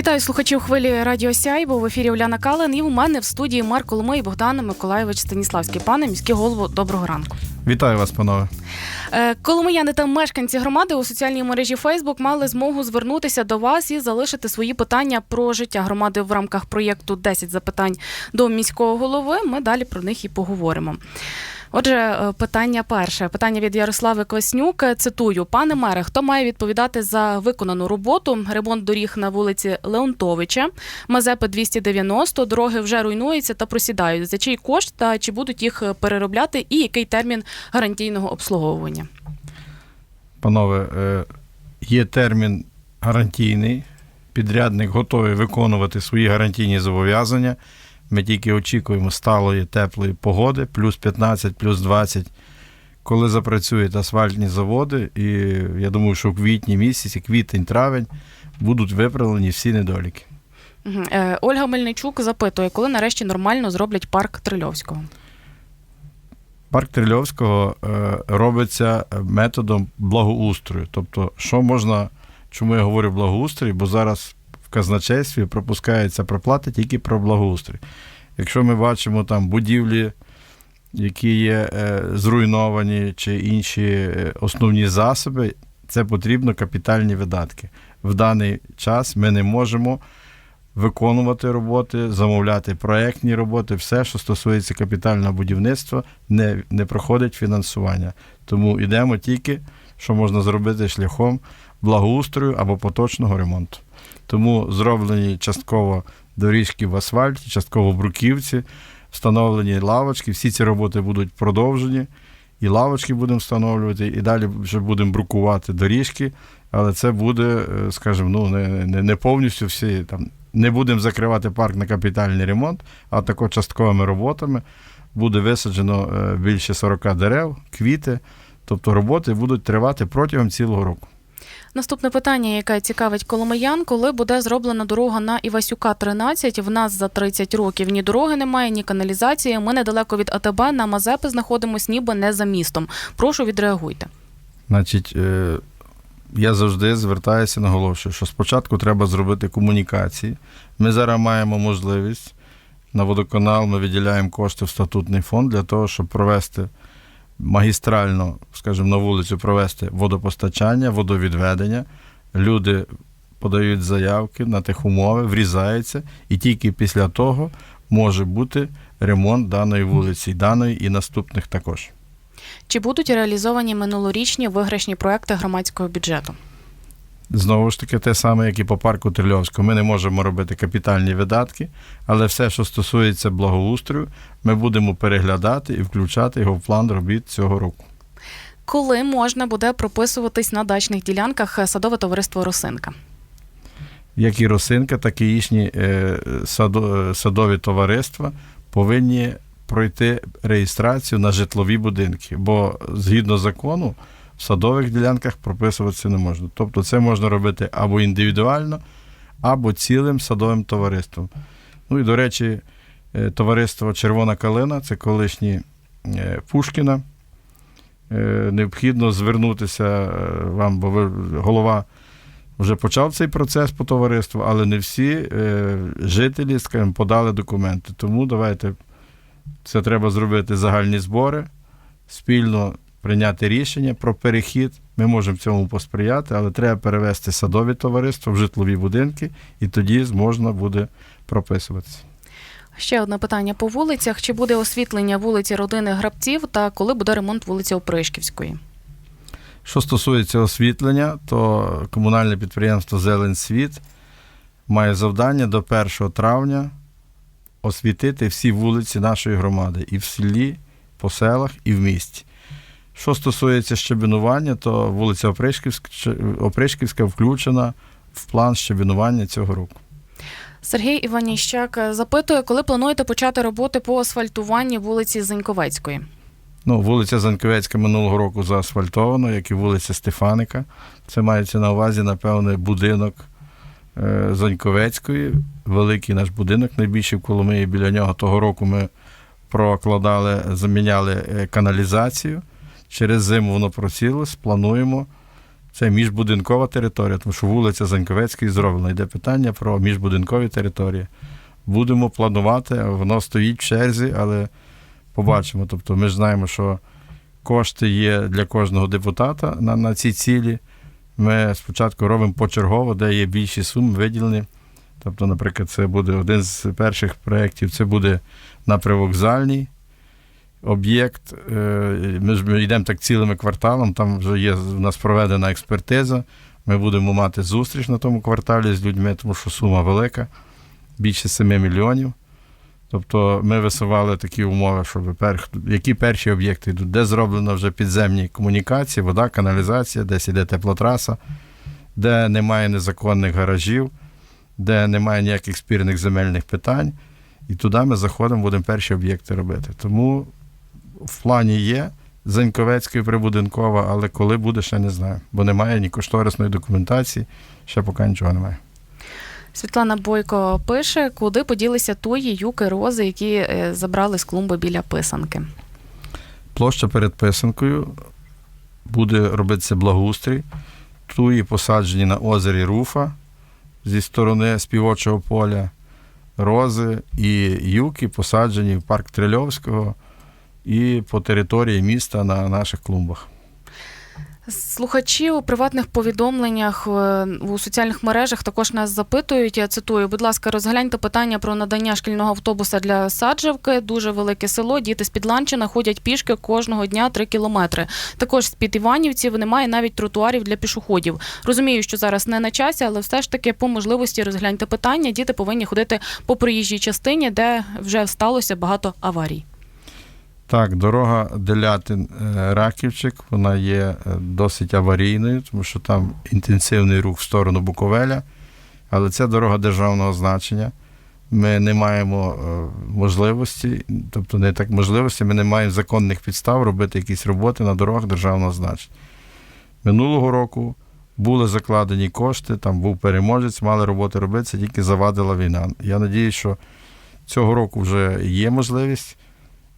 Вітаю слухачів хвилі Радіо Сяйбо. В ефірі Уляна Кален. І у мене в студії Марк Коломий і Богдан Миколайович Станіславський. Пане міський голову, доброго ранку. Вітаю вас, панове. Е, Коломияни та мешканці громади у соціальній мережі Фейсбук мали змогу звернутися до вас і залишити свої питання про життя громади в рамках проєкту «10 запитань до міського голови. Ми далі про них і поговоримо. Отже, е, питання перше. Питання від Ярослави Кваснюк. Цитую: пане мере, хто має відповідати за виконану роботу? Ремонт доріг на вулиці Леонтовича, Мазепи 290, дороги вже руйнуються та просідають. За чий кошт та чи будуть їх переробляти, і який термін гарантійного обслуговування? Панове, е, є термін гарантійний. Підрядник готовий виконувати свої гарантійні зобов'язання. Ми тільки очікуємо сталої теплої погоди, плюс 15, плюс 20, коли запрацюють асфальтні заводи. І я думаю, що в квітні місяці, квітень, травень будуть виправлені всі недоліки. Е, Ольга Мельничук запитує, коли нарешті нормально зроблять парк Трильовського. Парк Трильовського е, робиться методом благоустрою. Тобто, що можна, чому я говорю благоустрій, бо зараз казначействі пропускаються проплати тільки про благоустрій. Якщо ми бачимо там будівлі, які є е, зруйновані, чи інші е, основні засоби, це потрібно капітальні видатки. В даний час ми не можемо виконувати роботи, замовляти проектні роботи, все, що стосується капітального будівництва, не, не проходить фінансування. Тому йдемо тільки, що можна зробити шляхом благоустрою або поточного ремонту. Тому зроблені частково доріжки в асфальті, частково в бруківці, встановлені лавочки. Всі ці роботи будуть продовжені. І лавочки будемо встановлювати, і далі вже будемо брукувати доріжки, але це буде, е, скажімо, ну, не, не, не повністю всі там. Не будемо закривати парк на капітальний ремонт, а тако частковими роботами буде висаджено е, більше 40 дерев, квіти. Тобто роботи будуть тривати протягом цілого року. Наступне питання, яке цікавить Коломиян, коли буде зроблена дорога на Івасюка 13. В нас за 30 років ні дороги немає, ні каналізації. Ми недалеко від АТБ на Мазепи знаходимось, ніби не за містом. Прошу відреагуйте. Значить, е, я завжди звертаюся, наголошую, що спочатку треба зробити комунікації. Ми зараз маємо можливість на водоканал, ми виділяємо кошти в статутний фонд для того, щоб провести магістрально, скажімо, на вулицю провести водопостачання, водовідведення. Люди подають заявки на тих умови, врізаються, і тільки після того може бути ремонт даної вулиці, даної і наступних також. Чи будуть реалізовані минулорічні виграшні проекти громадського бюджету? Знову ж таки, те саме, як і по парку Трильовського. Ми не можемо робити капітальні видатки, але все, що стосується благоустрою, ми будемо переглядати і включати його в план робіт цього року. Коли можна буде прописуватись на дачних ділянках садове товариство Росинка? Як і Росинка, так і їхні е, е, садові товариства повинні пройти реєстрацію на житлові будинки, бо згідно закону в садових ділянках прописуватися не можна. Тобто це можна робити або індивідуально, або цілим садовим товариством. Ну і, до речі, е, товариство Червона калина це колишні е, Пушкіна. Е, Необхідно звернутися вам, бо ви голова вже почав цей процес по товариству, але не всі жителі скажімо, подали документи. Тому давайте це треба зробити загальні збори, спільно прийняти рішення про перехід. Ми можемо цьому посприяти, але треба перевести садові товариства в житлові будинки, і тоді можна буде прописуватися. Ще одне питання по вулицях: чи буде освітлення вулиці родини Грабців та коли буде ремонт вулиці Опришківської? Що стосується освітлення, то комунальне підприємство Зелень Світ має завдання до 1 травня освітити всі вулиці нашої громади і в селі, по селах, і в місті. Що стосується щебенування, то вулиця Опришківська, Опришківська включена в план щебенування цього року. Сергій Іваніщак запитує, коли плануєте почати роботи по асфальтуванні вулиці Зеньковецької? Ну, вулиця Заньковецька минулого року заасфальтована, як і вулиця Стефаника. Це мається на увазі, напевне, будинок е, Заньковецької, великий наш будинок, найбільший в Коломиї. Біля нього того року ми прокладали, заміняли е, каналізацію. Через зиму воно просілось, плануємо Це міжбудинкова територія, тому що вулиця Заньковецької зроблена. Йде питання про міжбудинкові території. Будемо планувати, воно стоїть в черзі, але побачимо. Тобто ми знаємо, що кошти є для кожного депутата на, на ці цілі. Ми спочатку робимо почергово, де є більші суми виділені. Тобто, наприклад, це буде один з перших проєктів, це буде на привокзальній об'єкт. Е, Ми ж йдемо так цілими кварталом, там вже є в нас проведена експертиза. Ми будемо мати зустріч на тому кварталі з людьми, тому що сума велика, більше 7 мільйонів. Тобто ми висували такі умови, щоб пер... які перші об'єкти йдуть, де зроблено вже підземні комунікації, вода, каналізація, десь іде теплотраса, де немає незаконних гаражів, де немає ніяких спірних земельних питань. І туди ми заходимо, будемо перші об'єкти робити. Тому в плані є Заньковецька прибудинкова, але коли буде, ще не знаю. Бо немає ні кошторисної документації, ще поки нічого немає. Світлана Бойко пише, куди поділися туї, юки, рози, які е, забрали з клумби біля писанки. Площа перед писанкою буде робитися благоустрій. Туї посаджені на озері Руфа зі сторони співочого поля, рози і юки посаджені в парк Трильовського і по території міста на наших клумбах. Слухачі у приватних повідомленнях е, у соціальних мережах також нас запитують. Я цитую, будь ласка, розгляньте питання про надання шкільного автобуса для Саджавки. Дуже велике село. Діти з під Ланчина ходять пішки кожного дня 3 кілометри. Також з під Іванівців немає навіть тротуарів для пішоходів. Розумію, що зараз не на часі, але все ж таки по можливості розгляньте питання. Діти повинні ходити по проїжджій частині, де вже сталося багато аварій. Так, дорога Делятин е, Раківчик, вона є е, досить аварійною, тому що там інтенсивний рух в сторону Буковеля, але це дорога державного значення. Ми не маємо е, можливості, тобто не так можливості, ми не маємо законних підстав робити якісь роботи на дорогах державного значення. Минулого року були закладені кошти, там був переможець, мали роботи робити, тільки завадила війна. Я надію, що цього року вже є можливість.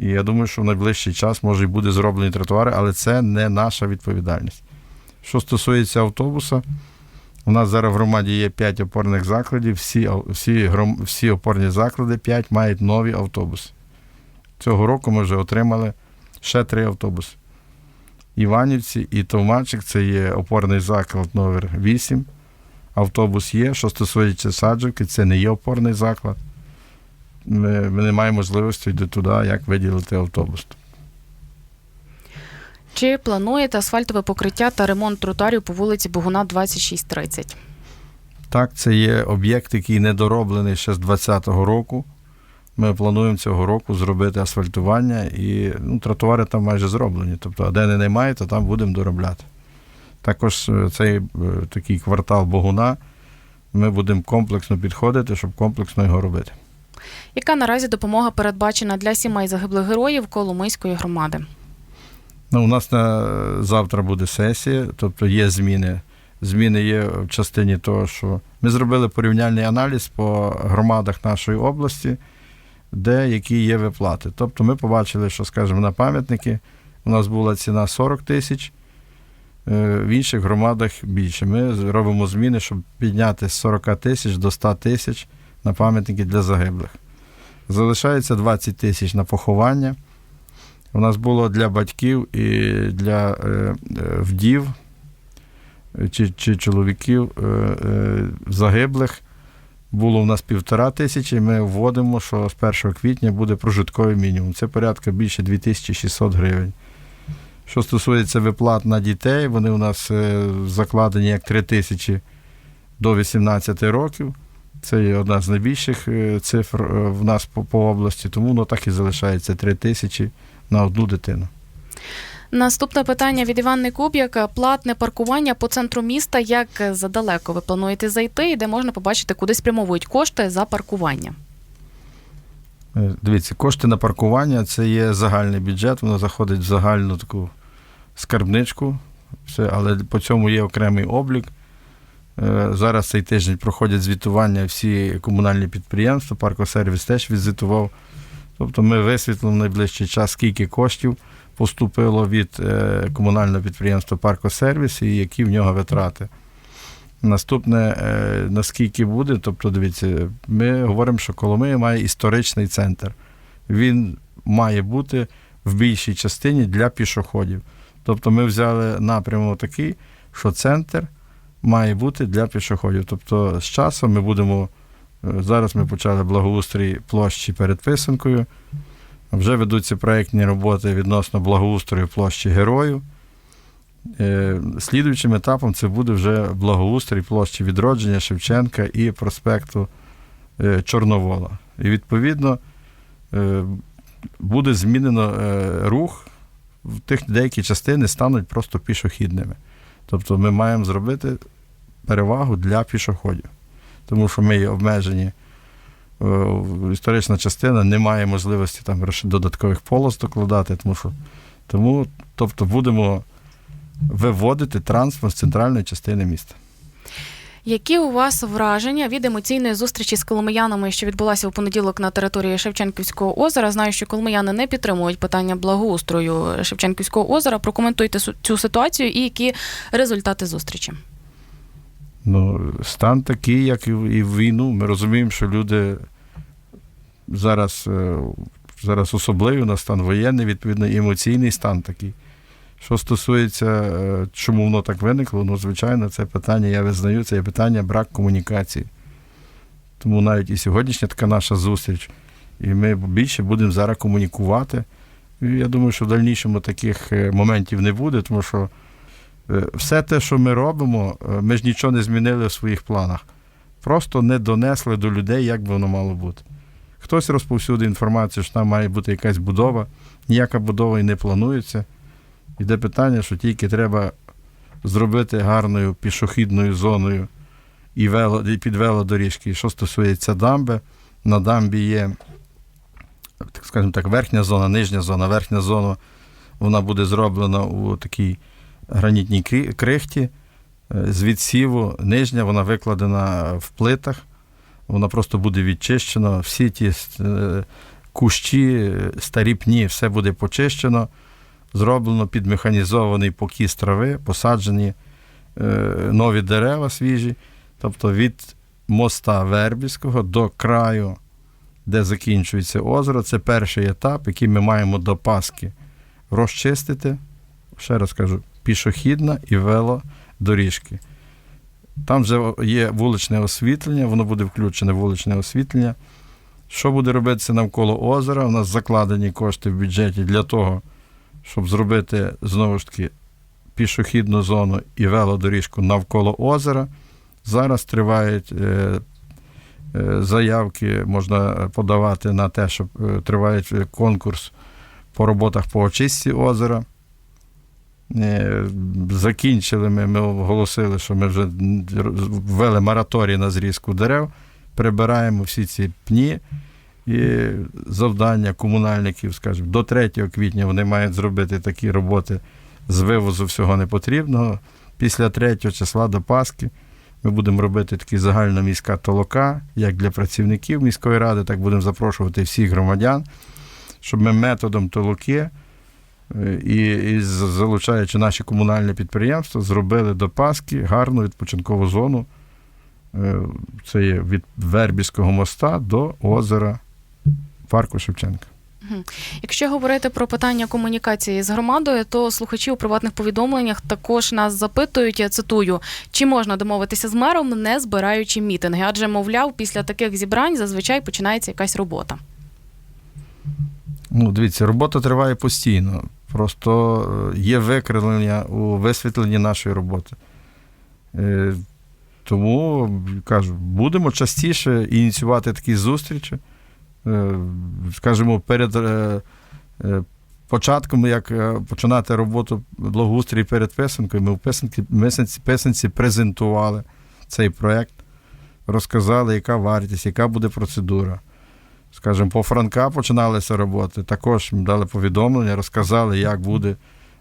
І я думаю, що в найближчий час може і буде зроблені тротуари, але це не наша відповідальність. Що стосується автобуса, у нас зараз в громаді є 5 опорних закладів, всі, всі, всі опорні заклади 5 мають нові автобуси. Цього року ми вже отримали ще 3 автобуси. Іванівці і Товмачик це є опорний заклад номер 8. Автобус є. Що стосується Саджівки, це не є опорний заклад ми, ми не маємо можливості йти туди, як виділити автобус. Чи плануєте асфальтове покриття та ремонт тротуарів по вулиці Богуна 2630? Так, це є об'єкт, який недороблений ще з 2020 року. Ми плануємо цього року зробити асфальтування і ну, тротуари там майже зроблені. Тобто, а де не немає, то там будемо доробляти. Також е, цей е, такий квартал Богуна. Ми будемо комплексно підходити, щоб комплексно його робити. Яка наразі допомога передбачена для сімей загиблих героїв Коломийської громади? Ну, у нас на завтра буде сесія, тобто є зміни. Зміни є в частині того, що ми зробили порівняльний аналіз по громадах нашої області, де які є виплати. Тобто ми побачили, що, скажімо, на пам'ятники у нас була ціна 40 тисяч, е, в інших громадах більше. Ми робимо зміни, щоб підняти з 40 тисяч до 100 тисяч на пам'ятники для загиблих. Залишається 20 тисяч на поховання. У нас було для батьків і для е, е, вдів е, чи, чи чоловіків загиблих. Було у нас півтора тисячі. Ми вводимо, що з 1 квітня буде прожитковий мінімум. Це порядка більше 2600 гривень. Що стосується виплат на дітей, вони у нас закладені як 3 тисячі до 18 років. Це є одна з найбільших е, цифр е, в нас по, по області, тому воно так і залишається 3 тисячі на одну дитину. Наступне питання від Іванни Куб'яка. Платне паркування по центру міста. Як задалеко ви плануєте зайти і де можна побачити, куди спрямовують кошти за паркування? Е, Дивіться, кошти на паркування це є загальний бюджет, воно заходить в загальну таку скарбничку, але по цьому є окремий облік. Е, Зараз цей тиждень проходять звітування всі комунальні підприємства, паркосервіс теж відзвітував. Тобто ми висвітлимо в найближчий час, скільки коштів поступило від е, комунального підприємства Паркосервіс і які в нього витрати. Наступне, е, наскільки буде, тобто дивіться, ми говоримо, що Коломия має історичний центр. Він має бути в більшій частині для пішоходів. Тобто ми взяли напрямок такий, що центр має бути для пішоходів. Тобто з часом ми будемо. е, Зараз ми почали благоустрій площі перед писанкою. Вже ведуться проєктні роботи відносно благоустрою площі герою. Е, Слідуючим етапом це буде вже благоустрій площі відродження Шевченка і проспекту е, Чорновола. І відповідно буде змінено рух, в тих деякі частини стануть просто пішохідними. Тобто ми маємо зробити перевагу для пішоходів, тому що ми є обмежені. е, Історична частина не має можливості там додаткових полос докладати, тому що тому, тобто, будемо виводити транспорт з центральної частини міста. Які у вас враження від емоційної зустрічі з коломиянами, що відбулася у понеділок на території Шевченківського озера? Знаю, що коломияни не підтримують питання благоустрою Шевченківського озера. Прокоментуйте цю ситуацію і які результати зустрічі. Ну, стан такий, як і в війну. Ми розуміємо, що люди зараз, е, зараз особливий у стан воєнний, відповідно, емоційний стан такий. Що стосується, е, чому воно так виникло, ну, звичайно, це питання, я визнаю, це є питання брак комунікації. Тому навіть і сьогоднішня така наша зустріч, і ми більше будемо зараз комунікувати. І я думаю, що в дальнішому таких е, моментів не буде, тому що Е, все те, що ми робимо, ми ж нічого не змінили в своїх планах. Просто не донесли до людей, як би воно мало бути. Хтось розповсюдив інформацію, що там має бути якась будова, ніяка будова і не планується. Іде питання, що тільки треба зробити гарною пішохідною зоною і, вело, і під велодоріжки. Що стосується дамби, на дамбі є, так скажімо так, верхня зона, нижня зона. Верхня зона вона буде зроблена у такій гранітній крихті е, з відсіву. Нижня вона викладена в плитах, вона просто буде відчищена. Всі ті е, кущі, е, старі пні, все буде почищено, зроблено під механізований покіс трави, посаджені е, нові дерева свіжі. Тобто від моста Вербівського до краю, де закінчується озеро, це перший етап, який ми маємо до Паски розчистити. Ще раз кажу, пішохідна і велодоріжки. Там вже є вуличне освітлення, воно буде включене вуличне освітлення. Що буде робитися навколо озера? У нас закладені кошти в бюджеті для того, щоб зробити знову ж таки пішохідну зону і велодоріжку навколо озера. Зараз тривають е, е, заявки, можна подавати на те, щоб е, триває конкурс по роботах по очистці озера. Закінчили ми, ми оголосили, що ми вже ввели мораторій на зрізку дерев, прибираємо всі ці пні. І завдання комунальників, скажімо, до 3 квітня вони мають зробити такі роботи з вивозу всього непотрібного. Після 3 числа до Пасхи ми будемо робити такі загальноміська толока, як для працівників міської ради, так будемо запрошувати всіх громадян, щоб ми методом толоки е, і, і залучаючи наші комунальні підприємства, зробили до Пасхи гарну відпочинкову зону. Е, Це є від Вербівського моста до озера парку Шевченка. Якщо говорити про питання комунікації з громадою, то слухачі у приватних повідомленнях також нас запитують, я цитую, чи можна домовитися з мером, не збираючи мітинги, адже, мовляв, після таких зібрань зазвичай починається якась робота. Ну, дивіться, робота триває постійно. Просто е, є викривлення у висвітленні нашої роботи. Е, Тому кажу, будемо частіше ініціювати такі зустрічі. Е, Скажімо, перед е, е, початком, як починати роботу благоустрій перед писанкою, ми в писанці, писанці, писанці презентували цей проєкт, розказали, яка вартість, яка буде процедура. Скажімо, по Франка починалися роботи. Також дали повідомлення, розказали, як буде,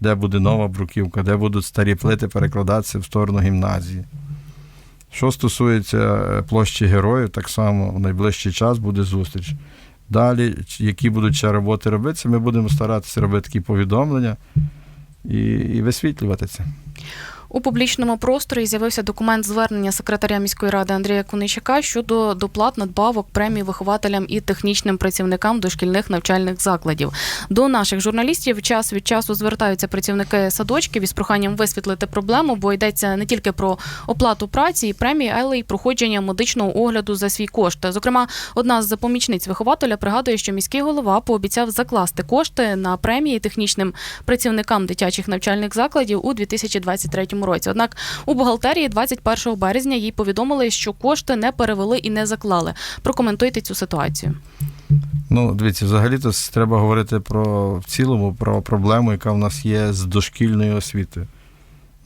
де буде нова бруківка, де будуть старі плити перекладатися в сторону гімназії. Що стосується е, площі героїв, так само в найближчий час буде зустріч. Далі, які будуть ще роботи робитися, ми будемо старатися робити такі повідомлення і, і висвітлювати це. У публічному просторі з'явився документ звернення секретаря міської ради Андрія Куничака щодо доплат надбавок премій вихователям і технічним працівникам дошкільних навчальних закладів. До наших журналістів час від часу звертаються працівники садочків із проханням висвітлити проблему, бо йдеться не тільки про оплату праці і премії, але й проходження медичного огляду за свій кошт. Зокрема, одна з помічниць вихователя пригадує, що міський голова пообіцяв закласти кошти на премії технічним працівникам дитячих навчальних закладів у 2023 році. Однак у бухгалтерії 21 березня їй повідомили, що кошти не перевели і не заклали. Прокоментуйте цю ситуацію. Ну, дивіться, взагалі-то треба говорити про в цілому про проблему, яка в нас є з дошкільною освітою.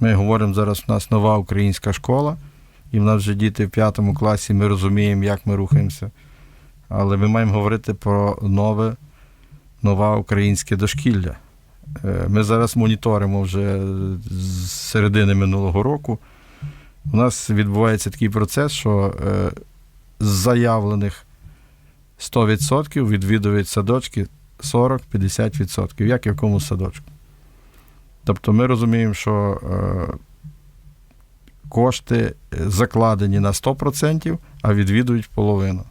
Ми говоримо зараз, у нас нова українська школа, і в нас вже діти в п'ятому класі, ми розуміємо, як ми рухаємося. Але ми маємо говорити про нове, нова українське дошкілля. Е, Ми зараз моніторимо вже з середини минулого року. У нас відбувається такий процес, що е, з заявлених 100% відвідують садочки 40-50%, як і в якому садочку. Тобто ми розуміємо, що е, кошти закладені на 100%, а відвідують половину.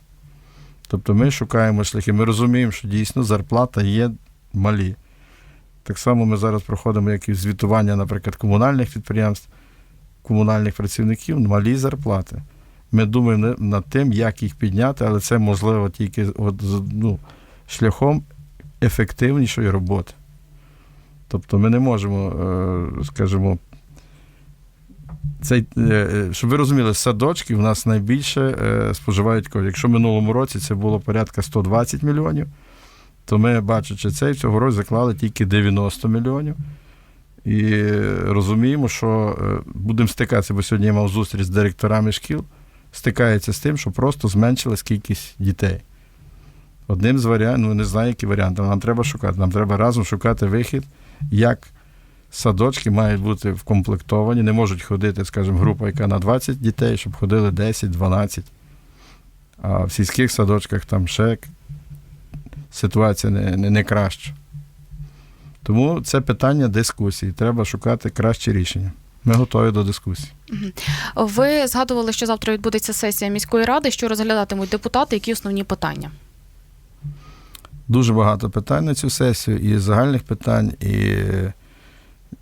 Тобто ми шукаємо шляхи. Ми розуміємо, що дійсно зарплата є малі. Так само ми зараз проходимо як і звітування, наприклад, комунальних підприємств, комунальних працівників, малі зарплати. Ми думаємо над тим, як їх підняти, але це можливо тільки от, ну, шляхом ефективнішої роботи. Тобто ми не можемо, е, скажімо, цей, е, е, щоб ви розуміли, садочки в нас найбільше споживають коштів. Якщо в минулому році це було порядка 120 мільйонів, то ми, бачачи це, цього року заклали тільки 90 мільйонів. І розуміємо, що е, будемо стикатися, бо сьогодні я мав зустріч з директорами шкіл стикається з тим, що просто зменшилась кількість дітей. Одним з варіантів, ну не знаю, які варіанти, нам треба шукати. Нам треба разом шукати вихід, як садочки мають бути вкомплектовані, не можуть ходити, скажімо, група, яка на 20 дітей, щоб ходили 10-12. А в сільських садочках там ще ситуація не, не, не краща. Тому це питання дискусії. Треба шукати краще рішення. Ми готові до дискусії. Ви згадували, що завтра відбудеться сесія міської ради, що розглядатимуть депутати, які основні питання. Дуже багато питань на цю сесію, і загальних питань, і,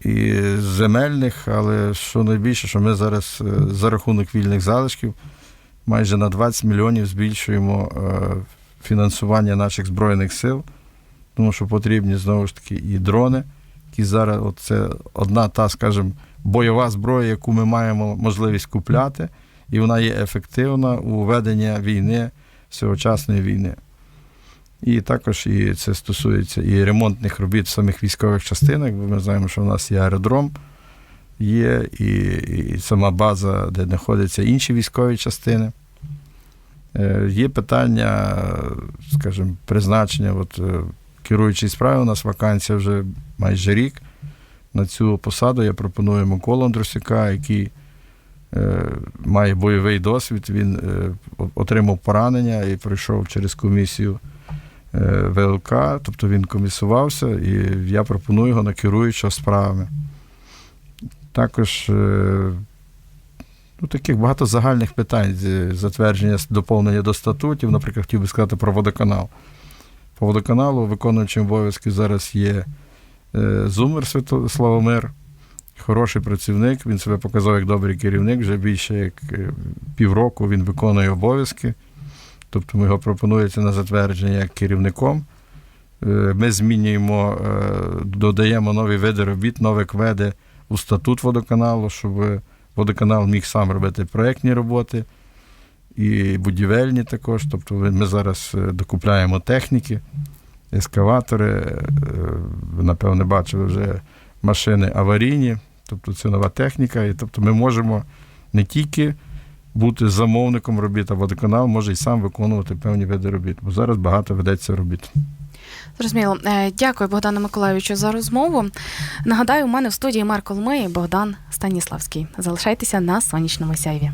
і земельних, але що найбільше, що ми зараз е, за рахунок вільних залишків майже на 20 мільйонів збільшуємо е, фінансування наших Збройних сил, тому що потрібні знову ж таки і дрони, які зараз це одна та, скажімо, бойова зброя, яку ми маємо можливість купляти, і вона є ефективна у веденні війни, сьогочасної війни. І також і це стосується і ремонтних робіт в самих військових частинах, бо ми знаємо, що в нас є аеродром, є і, і сама база, де знаходяться інші військові частини. Е, Є питання, скажімо, призначення, от, е, керуючий справи, у нас вакансія вже майже рік. На цю посаду я пропоную Миколу Андрусяка, який е, має бойовий досвід. Він отримав поранення і пройшов через комісію ВЛК, тобто він комісувався, і я пропоную його на керуючого справами. Також ну, таких багато загальних питань, затвердження доповнення до статутів, наприклад, хотів би сказати про водоканал. По водоканалу виконуючим обов'язки зараз є е, Зумер Славомир, хороший працівник, він себе показав як добрий керівник, вже більше як е, півроку він виконує обов'язки. Тобто ми його пропонується на затвердження як керівником. Е, Ми змінюємо, е, додаємо нові види робіт, нове кведи у статут водоканалу, щоб водоканал міг сам робити проєктні роботи і будівельні також. Тобто ми зараз е, докупляємо техніки, ескаватори, е, ви, напевне, бачили вже машини аварійні, тобто це нова техніка, і тобто ми можемо не тільки бути замовником робіт, а водоканал може і сам виконувати певні види робіт, бо зараз багато ведеться робіт. Зрозуміло. Е, Дякую, Богдану Миколайовичу, за розмову. Нагадаю, у мене в студії Марко Лмей і Богдан Станіславський. Залишайтеся на сонячному сяйві.